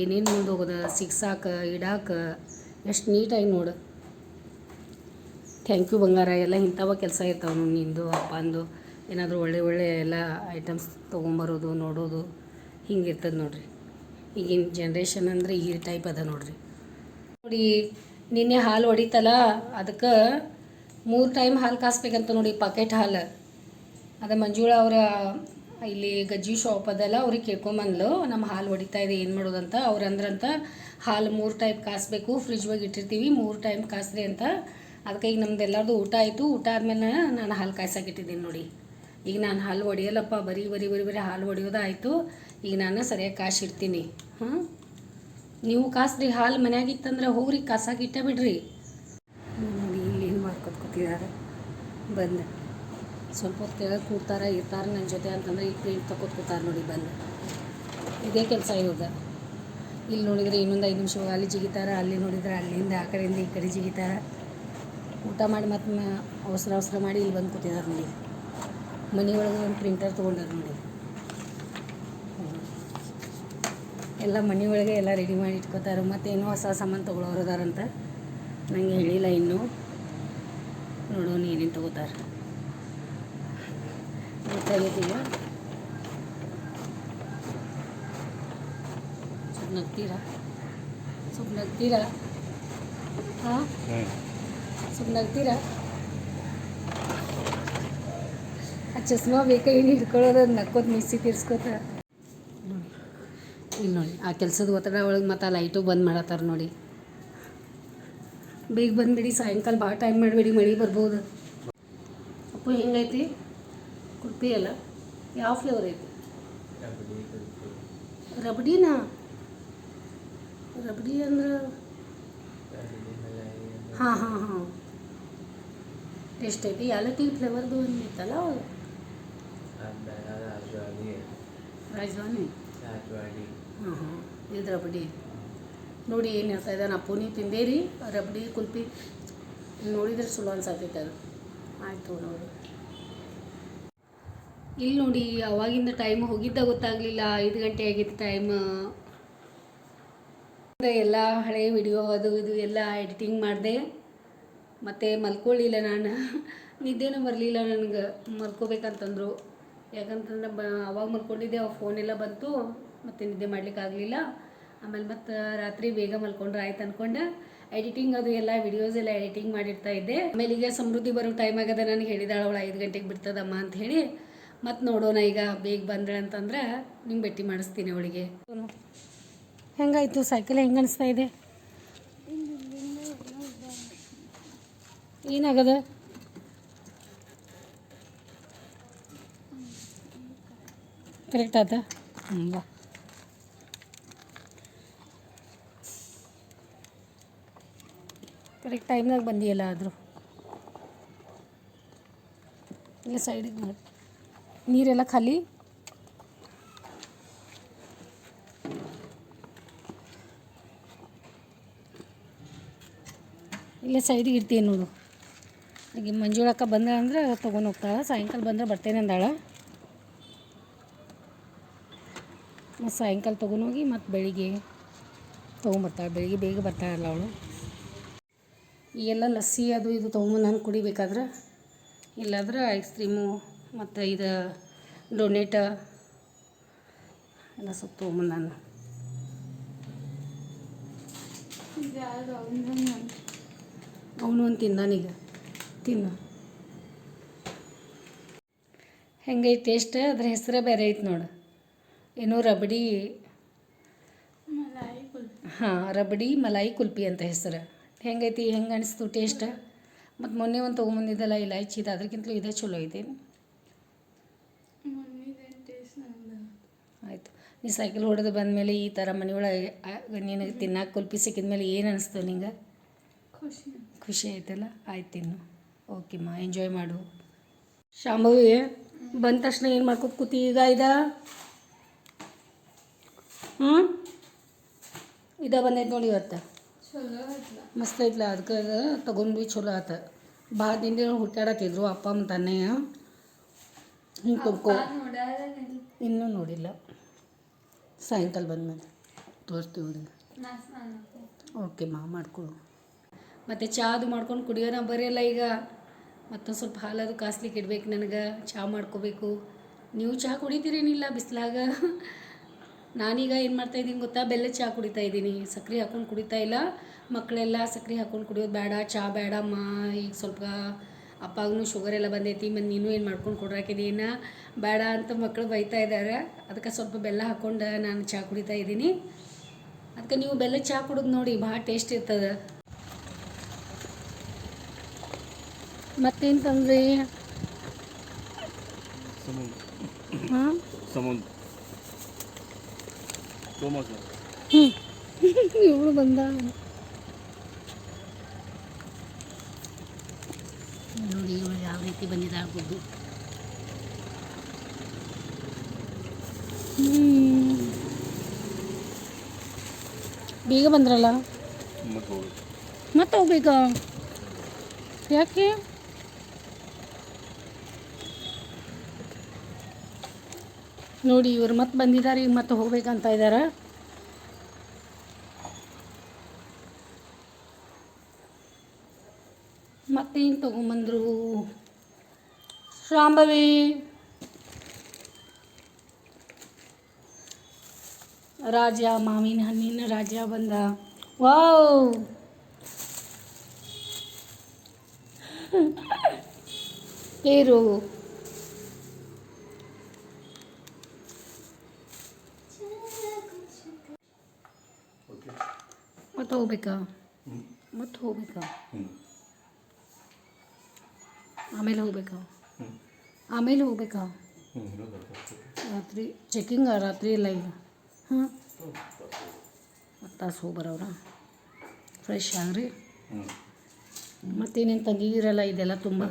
ಏನೇನು ಮುಂದೆ ಹೋಗೋದ, ಸಿಗ್ಸಾಕ, ಇಡಾಕ, ಎಷ್ಟು ನೀಟಾಗಿ ನೋಡು. ಥ್ಯಾಂಕ್ ಯು ಬಂಗಾರ. ಎಲ್ಲ ಇಂಥವ ಕೆಲಸ ಇರ್ತಾವೆ ನೋಡಿ ನಿಂದು, ಅಪ್ಪಂದು. ಏನಾದರೂ ಒಳ್ಳೆ ಒಳ್ಳೆ ಎಲ್ಲ ಐಟಮ್ಸ್ ತೊಗೊಂಬರೋದು, ನೋಡೋದು, ಹಿಂಗೆ ಇರ್ತದೆ ನೋಡ್ರಿ. ಈಗಿನ ಜನ್ರೇಷನ್ ಅಂದರೆ ಈ ಟೈಪ್ ಅದ ನೋಡ್ರಿ. ನೋಡಿ, ನಿನ್ನೆ ಹಾಲು ಹೊಡಿತಲ್ಲ, ಅದಕ್ಕೆ ಮೂರು ಟೈಮ್ ಹಾಲು ಕಾಸ್ಬೇಕಂತ ನೋಡಿ ಪಾಕೆಟ್ ಹಾಲು. ಅದು ಮಂಜುಳ ಅವರ ಇಲ್ಲಿ ಗಜ್ಜಿ ಶಾಪ್ ಅದಲ್ಲ ಅವ್ರಿಗೆ ಕೇಳ್ಕೊಂಬಂದ್ಲು ನಮ್ಮ ಹಾಲು ಹೊಡಿತಾ ಇದೆ, ಏನು ಮಾಡೋದಂತ ಅವ್ರು ಅಂದ್ರಂತ, ಹಾಲು ಮೂರು ಟೈಪ್ ಕಾಸ್ಬೇಕು ಫ್ರಿಜ್ ಒಳಗೆ ಇಟ್ಟಿರ್ತೀವಿ, ಮೂರು ಟೈಮ್ ಕಾಸ್ರಿ ಅಂತ. ಅದಕ್ಕೆ ಈಗ ನಮ್ದು ಎಲ್ಲರದು ಊಟ ಆಯಿತು, ಊಟ ಆದಮೇಲೆ ನಾನು ಹಾಲು ಕಾಯ್ಸಾಕಿಟ್ಟಿದ್ದೀನಿ ನೋಡಿ. ಈಗ ನಾನು ಹಾಲು ಹೊಡಿಯಲ್ಲಪ್ಪ, ಬರೀ ಬರೀ ಬರೀ ಬರೀ ಹಾಲು ಹೊಡಿಯೋದು ಆಯಿತು, ಈಗ ನಾನು ಸರಿಯಾಗಿ ಕಾಸಿಡ್ತೀನಿ ಹಾಂ ನೀವು ಕಾಸ್ರಿ ಹಾಲು ಮನ್ಯಾಗ ಇತ್ತಂದ್ರೆ ಹೋಗ್ರಿ ಕಾಸಾಗಿ ಬಿಡ್ರಿ. ನೋಡಿ, ಇಲ್ಲಿ ಏನು ಮಾಡ್ಕೊತ ಕೂತಿದ್ದಾರೆ ಬಂದು. ಸ್ವಲ್ಪ ಹೊತ್ತು ಕೆಳಗೆ ಕೂಡ್ತಾರೆ ಇರ್ತಾರೆ ನನ್ನ ಜೊತೆ ಅಂತಂದ್ರೆ ಈ ಪ್ರಿಂಟ್ ತಗೋತ ಕೂತಾರೆ ನೋಡಿ ಬಂದು. ಇದೇ ಕೆಲಸ ಇವಾಗ. ಇಲ್ಲಿ ನೋಡಿದರೆ ಇನ್ನೊಂದು ಐದು ನಿಮಿಷ ಅಲ್ಲಿ ಜಿಗಿತಾರೆ, ಅಲ್ಲಿ ನೋಡಿದ್ರೆ ಅಲ್ಲಿಂದ ಆ ಕಡೆಯಿಂದ ಈ ಕಡೆ ಜಿಗಿತಾರೆ. ಊಟ ಮಾಡಿ ಮತ್ತೆ ಅವಸರ ಅವಸರ ಮಾಡಿ ಇಲ್ಲಿ ಬಂದು ಕೂತಿದ್ದಾರೆ ನೋಡಿ. ಮನೆಯೊಳಗೆ ಒಂದು ಪ್ರಿಂಟರ್ ತೊಗೊಂಡಾರೆ ನೋಡಿ. ಎಲ್ಲ ಮನೆಯೊಳಗೆ ಎಲ್ಲ ರೆಡಿ ಮಾಡಿ ಇಟ್ಕೋತಾರೆ. ಮತ್ತು ಏನೋ ಹೊಸ ಸಾಮಾನು ತೊಗೊಳೋರು ಅದಾರಂತ. ನನಗೆ ಹೇಳಿಲ್ಲ ಇನ್ನೂ. ನೋಡೋಣ ಏನೇನು ತೊಗೋತಾರೆ. ಗೊತ್ತಾಗೈತಿ ಈಗ ಸ್ವಲ್ಪ ನಗ್ತೀರಾ ಸ್ವಲ್ಪ ನಗ್ತೀರಾ ಹಾಂ ಸ್ವಲ್ಪ ನಗ್ತೀರಾ ಆ ಚಸ್ಮಾ ಬೇಕಾ ಏನು ಹಿಡ್ಕೊಳ್ಳೋದು ಅದು ನಕ್ಕೋತ ಮಿಕ್ಸಿ ತಿರ್ಸ್ಕೋತ ಇಲ್ಲಿ ನೋಡಿ ಆ ಕೆಲಸದ ಒತ್ತಡ ಒಳಗೆ ಮತ್ತೆ ಆ ಲೈಟು ಬಂದ್ ಮಾಡತ್ತಾರ ನೋಡಿ ಬೇಗ ಬಂದ್ಬಿಡಿ ಸಾಯಂಕಾಲ ಭಾಳ ಟೈಮ್ ಮಾಡಬೇಡಿ ಮಳೆ ಬರ್ಬೋದು ಅಪ್ಪು ಹೆಂಗೈತಿ ಕುಲ್ಪಿ ಅಲ್ಲ? ಯಾವ ಫ್ಲೇವರ್ ಐತಿ? ರಬಡಿನಾ? ರಬಡಿ ಅಂದ್ರೆ? ಹಾಂ ಹಾಂ ಹಾಂ. ಟೇಸ್ಟ್ ಐತಿ? ಯಾಲಕ್ಕಿ ಫ್ಲೇವರ್ದು ಒಂದು ಇತ್ತಲ್ಲ ರಾಜವಾನಿ. ಹಾಂ ಹಾಂ. ಇದು ರಬಡಿ. ನೋಡಿ ಏನು ಹೇಳ್ತಾ ಇದ್ದಾನೆ ನಾ ಪೂನಿ ತಿಂದೇರಿ ರಬಡಿ ಕುಲ್ಪಿ. ನೋಡಿದ್ರೆ ಸುಲೋ ಅನ್ಸತೈತೆ ಅದು. ಆಯಿತು ನೋಡಿ. ಇಲ್ಲಿ ನೋಡಿ, ಅವಾಗಿಂದ ಟೈಮ್ ಹೋಗಿದ್ದ ಗೊತ್ತಾಗಲಿಲ್ಲ, ಐದು ಗಂಟೆ ಆಗಿತ್ತು ಟೈಮ್ ಎಲ್ಲ ಹಳೆ ವಿಡಿಯೋ ಅದು ಇದು ಎಲ್ಲ ಎಡಿಟಿಂಗ್ ಮಾಡಿದೆ. ಮತ್ತು ಮಲ್ಕೊಳ್ಳಿಲ್ಲ ನಾನು. ನಿದ್ದೆನೂ ಬರಲಿಲ್ಲ ನನಗೆ. ಮಲ್ಕೋಬೇಕಂತಂದರು. ಯಾಕಂತಂದ್ರೆ ಬ, ಅವಾಗ ಮಲ್ಕೊಂಡಿದ್ದೆ, ಅವಾಗ ಫೋನೆಲ್ಲ ಬಂತು. ಮತ್ತು ನಿದ್ದೆ ಮಾಡ್ಲಿಕ್ಕೆ ಆಗಲಿಲ್ಲ. ಆಮೇಲೆ ಮತ್ತು ರಾತ್ರಿ ಬೇಗ ಮಲ್ಕೊಂಡ್ರೆ ಆಯ್ತು ಅಂದ್ಕೊಂಡು ಎಡಿಟಿಂಗ್ ಅದು ಎಲ್ಲ ವಿಡಿಯೋಸ್ ಎಲ್ಲ ಎಡಿಟಿಂಗ್ ಮಾಡಿರ್ತಾ ಇದ್ದೆ. ಆಮೇಲೆ ಈಗ ಸಮೃದ್ಧಿ ಬರೋ ಟೈಮ್ ಆಗದ ನನಗೆ ಹೇಳಿದಾಳ ಅವಳು ಐದು ಗಂಟೆಗೆ ಬಿಡ್ತದಮ್ಮ ಅಂತ ಹೇಳಿ. ಮತ್ತು ನೋಡೋಣ ಈಗ ಬೇಗ ಬಂದ್ರೆ ಅಂತಂದ್ರೆ ನಿಂಗೆ ಭೇಟಿ ಮಾಡಿಸ್ತೀನಿ ಅವಳಿಗೆ. ಹೆಂಗಾಯ್ತು? ಸೈಕಲ್ ಹೆಂಗೆ ಅನಿಸ್ತಾ ಇದೆ? ಏನಾಗದ? ಕರೆಕ್ಟ್ ಆತ? ಹ್ಞೂ ಕರೆಕ್ಟ್ ಟೈಮ್ನಾಗ ಬಂದಿಯಲ್ಲ ಆದರೂ. ಇಲ್ಲ ಸೈಡಿಗೆ ಮಾಡಿ. ನೀರೆಲ್ಲ ಖಾಲಿ. ಇಲ್ಲೇ ಸೈಡಿಗೆ ಇಡ್ತೀನಿ ನೋಡು. ಈಗ ಮಂಜುಳಕ್ಕ ಬಂದ ಅಂದ್ರೆ ತೊಗೊಂಡು ಹೋಗ್ತಾಳೆ. ಸಾಯಂಕಾಲ ಬಂದ್ರೆ ಬರ್ತೇನೆ ಅಂದಾಳ. ಮತ್ತು ಸಾಯಂಕಾಲ ತೊಗೊಂಡೋಗಿ ಮತ್ತು ಬೆಳಿಗ್ಗೆ ತೊಗೊಂಬರ್ತಾಳೆ ಬೆಳಿಗ್ಗೆ ಬೇಗ ಬರ್ತಾಳಲ್ಲ ಅವಳು. ಈ ಎಲ್ಲ ಲಸ್ಸಿ ಅದು ಇದು ತೊಗೊಂಬಂದು ನಾನು ಕುಡಿಬೇಕಾದ್ರೆ. ಇಲ್ಲಾದ್ರೆ ಐಸ್ ಕ್ರೀಮು ಮತ್ತು ಇದು ಡೊನೇಟ ಎಲ್ಲ ಸ್ವಲ್ಪ ತೊಗೊಂಬಂದು ನಾನು ಅವನು ಒಂದು ತಿಂದಾನೀಗ ತಿನ್ನು. ಹೆಂಗೈತೆ ಟೇಸ್ಟ್ ಅದ್ರ ಹೆಸರೇ ಬೇರೆ ಐತೆ ನೋಡು. ಏನೋ ರಬಡಿ ಹಾಂ ರಬಡಿ ಮಲಾಯಿ ಕುಲ್ಪಿ ಅಂತ ಹೆಸರು. ಹೆಂಗೈತಿ ಹೆಂಗೆ ಅನಿಸ್ತು ಟೇಸ್ಟ್ ಮತ್ತು ಮೊನ್ನೆ ಒಂದು ತೊಗೊಂಬಂದಿದ್ದಲ್ಲ ಇಲಾಯ್ಚಿದು ಅದಕ್ಕಿಂತಲೂ ಇದೇ ಚಲೋ ಐತಿ ಆಯಿತು ನೀ ಸೈಕಲ್ ಹೊಡೆದು ಬಂದಮೇಲೆ ಈ ಥರ ಮನೆಯೊಳಗೆ ನಿನಗೆ ತಿನ್ನಕ್ಕೆ ಕುಲ್ಪಿ ಸಿಕ್ಕಿದ್ಮೇಲೆ ಏನು ಅನಿಸ್ತು ನಿಂಗೆ? ಖುಷಿ ಖುಷಿ ಆಯ್ತಲ್ಲ? ಆಯ್ತು ತಿನ್ನು. ಓಕೆಮ್ಮ ಎಂಜಾಯ್ ಮಾಡು. ಶಾಂಭವಿ ಬಂದ ತಕ್ಷಣ ಏನು ಮಾಡ್ಕೊ ಕೂತಿ ಈಗ ಇದ? ಹ್ಞೂ ಇದ ಬಂದೈತೆ ನೋಡಿ ಇವತ್ತು. ಮಸ್ತ್ ಐತ್ಲ ಅದಕ್ಕೆ ಅದು ತೊಗೊಂಡ್ವಿ ಚಲೋ ಆತ. ಭಾಳ ದಿನ ಹುಟ್ಟಾಡತ್ತಿದ್ರು ಅಪ್ಪ ಅಮ್ಮ ಅಣ್ಣಯ್ಯ ಹಿಂಗೆ ತೊಗೊ ಇನ್ನೂ ನೋಡಿಲ್ಲ. ಸಾಯಂಕಾಲ ಬಂದ್ಮೇಲೆ ತೋರಿಸ್ತೀವಿ ಅವ್ರಿಗೆ ನಾ ಸ್ನಾನಕ್ಕೆ ಓಕೆ ಮಾ, ಮಾಡ್ಕೊಡು. ಮತ್ತು ಚಾ ಅದು ಮಾಡ್ಕೊಂಡು ಕುಡಿಯೋಣ ಬರೆಯಲ್ಲ ಈಗ. ಮತ್ತೊಂದು ಸ್ವಲ್ಪ ಹಾಲದು ಕಾಸ್ಲಿಕ್ಕೆ ಇಡ್ಬೇಕು ನನಗೆ. ಚಹಾ ಮಾಡ್ಕೋಬೇಕು. ನೀವು ಚಹಾ ಕುಡಿತೀರೇನಿಲ್ಲ ಬಿಸಿಲಾಗ? ನಾನೀಗ ಏನು ಮಾಡ್ತಾ ಇದ್ದೀನಿ ಗೊತ್ತಾ? ಬೆಲ್ಲ ಚಹಾ ಕುಡಿತಾ ಇದ್ದೀನಿ. ಸಕ್ರೆ ಹಾಕ್ಕೊಂಡು ಕುಡಿತಾ ಇಲ್ಲ. ಮಕ್ಕಳೆಲ್ಲ ಸಕ್ರೆ ಹಾಕ್ಕೊಂಡು ಕುಡಿಯೋದು ಬೇಡ ಚಹಾ ಬೇಡಮ್ಮ ಈಗ ಸ್ವಲ್ಪ ಅಪ್ಪಗೂ ಶುಗರ್ ಎಲ್ಲ ಬಂದೈತಿ ಮತ್ತು ನೀನು ಏನು ಮಾಡ್ಕೊಂಡು ಕೊಡ್ರಾಕಿದ್ದೀನ ಬೇಡ ಅಂತ ಮಕ್ಕಳು ಬೈತಾ ಇದ್ದಾರೆ ಅದಕ್ಕೆ ಸ್ವಲ್ಪ ಬೆಲ್ಲ ಹಾಕ್ಕೊಂಡು ನಾನು ಚಹಾ ಕುಡಿತಾ ಇದ್ದೀನಿ. ಅದಕ್ಕೆ ನೀವು ಬೆಲ್ಲ ಚಹಾ ಕುಡಿದು ನೋಡಿ ಭಾಳ ಟೇಸ್ಟ್ ಇರ್ತದೆ. ಮತ್ತೇನು ತಂದ್ರಿ? ಇವಳು ಬಂದ. ನೋಡಿ ಇವರು ಯಾವ ರೀತಿ ಬಂದಿದ್ದಾಳೆ ಬುದ್ದು ಬೇಗ ಬಂದ್ರಲ್ಲ? ಮತ್ತೆ ಹೋಗ್ಬೇಕಾ. ಯಾಕೆ? ನೋಡಿ ಇವ್ರು ಮತ್ತೆ ಬಂದಿದ್ದಾರೆ ಈಗ ಮತ್ತೆ ಹೋಗ್ಬೇಕಂತ ಇದ್ದಾರೆ ಮತ್ತೇನು ತೊಗೊಂಬಂದ್ರು ಶಾಂಭವಿ ರಾಜ ಮಾವಿನ ಹಣ್ಣಿನ ರಾಜ ಬಂದ ವಾವ್ ಏರು ಓಕೆ ಮತ್ತೆ ಹೋಗ್ಬೇಕಾ ಮತ್ತೆ ಹೋಗ್ಬೇಕಾ ಹ್ಞೂ ಆಮೇಲೆ ಹೋಗ್ಬೇಕಾ? ಆಮೇಲೆ ಹೋಗ್ಬೇಕಾ? ರಾತ್ರಿ ಚೆಕಿಂಗ್ ರಾತ್ರಿ ಇಲ್ಲ. ಈಗ ಹಾಂ ಮತ್ತು ತಾಸು ಹೋಗ್ಬರವ್ರ? ಫ್ರೆಶ್ ಆಗ್ರಿ? ಮತ್ತೇನೇನು ತಂದಿದ್ದೀರಲ್ಲ ಇದೆಲ್ಲ ತುಂಬ?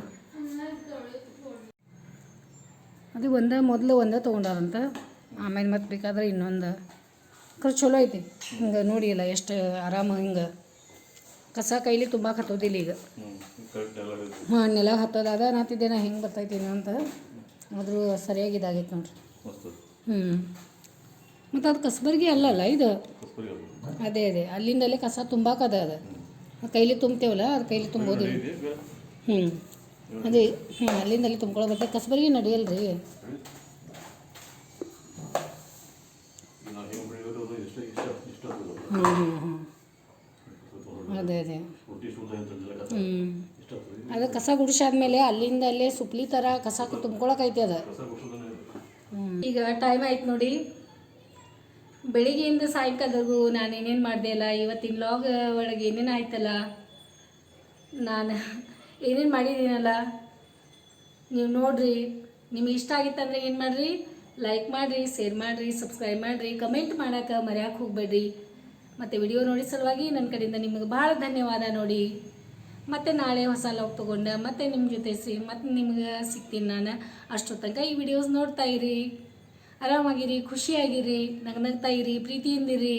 ಅದು ಒಂದೇ ಮೊದಲು ಒಂದೇ ತೊಗೊಂಡಾರಂತ. ಆಮೇಲೆ ಮತ್ತೆ ಬೇಕಾದ್ರೆ ಇನ್ನೊಂದು. ಖರ್ಚು ಚಲೋ ಐತಿ. ಹಿಂಗೆ ನೋಡಿಲ್ಲ ಎಷ್ಟು ಆರಾಮ ಹಿಂಗೆ. ಕಸ ಕೈಲಿ ತುಂಬ ಹತ್ತೋದಿಲ್ಲ ಈಗ. ಹಾಂ ನೆಲ ಹತ್ತೋದಾದ ನಾ ಹೆಂಗೆ ಬರ್ತೈತೇನೋ ಅಂತ ಆದರೂ ಸರಿಯಾಗಿ ಇದಾಗೈತೆ ನೋಡ್ರಿ. ಹ್ಞೂ ಮತ್ತು ಅದು ಕಸಬರ್ಗಿ ಅಲ್ಲಲ್ಲ ಇದು? ಅದೇ. ಅದೇ ಅಲ್ಲಿಂದಲೇ ಕಸ ತುಂಬಾಕದ ಅದು. ಕೈಲಿ ತುಂಬ್ತೇವಲ್ಲ ಅದು ಕೈಲಿ ತುಂಬೋದಿಲ್ಲ ಹ್ಞೂ ಅದೇ ಹ್ಞೂ ಅಲ್ಲಿಂದಲೇ ತುಂಬ್ಕೊಳ್ಳೋ ಬರ್ತದೆ ಕಸಬರ್ಗಿ ನಡೆಯಲ್ಲ ರೀ ಹ್ಞೂ ಹ್ಞೂ ಅದೇ ಅದೇ. ಅದು ಕಸ ಗುಡಿಸಾದ್ಮೇಲೆ ಅಲ್ಲಿಂದ ಅಲ್ಲೇ ಸುಪ್ಲಿ ಥರ ಕಸ ತುಂಬ್ಕೊಳಕೈತಿ ಅದು. ಈಗ ಟೈಮ್ ಆಯ್ತು ನೋಡಿ. ಬೆಳಿಗ್ಗೆಯಿಂದ ಸಾಯಂಕಾಲದವರೆಗೂ ನಾನು ಏನೇನು ಮಾಡಿದೆ ಅಲ್ಲ ಇವತ್ತಿನ ಲಾಗ್ ಒಳಗೆ ಏನೇನು ಆಯ್ತಲ್ಲ? ನಾನು ಏನೇನು ಮಾಡಿದ್ದೀನಲ್ಲ? ನೀವು ನೋಡ್ರಿ. ನಿಮ್ಗೆ ಇಷ್ಟ ಆಗಿತ್ತಂದ್ರೆ ಏನು ಮಾಡಿರಿ? ಲೈಕ್ ಮಾಡಿರಿ ಶೇರ್ ಮಾಡಿರಿ ಸಬ್ಸ್ಕ್ರೈಬ್ ಮಾಡಿರಿ. ಕಮೆಂಟ್ ಮಾಡೋಕೆ ಮರೆಯೋಕೆ ಹೋಗಬೇಡ್ರಿ. ಮತ್ತು ವಿಡಿಯೋ ನೋಡಿ ಸಲುವಾಗಿ ನನ್ನ ಕಡೆಯಿಂದ ನಿಮಗೆ ಭಾಳ ಧನ್ಯವಾದ ನೋಡಿ. ಮತ್ತೆ ನಾಳೆ ಹೊಸ ಲಾಗ್ ತೊಗೊಂಡು ಮತ್ತೆ ನಿಮ್ಮ ಜೊತೆ ಸಿ ಮತ್ತು ನಿಮ್ಗೆ ಸಿಗ್ತೀನಿ ನಾನು. ಅಷ್ಟೊತ್ತಂಕ ಈ ವಿಡಿಯೋಸ್ ನೋಡ್ತಾ ಇರಿ. ಆರಾಮಾಗಿರಿ, ಖುಷಿಯಾಗಿರಿ, ನಗ್ನಗ್ತಾ ಇರಿ ಪ್ರೀತಿಯಿಂದಿರಿ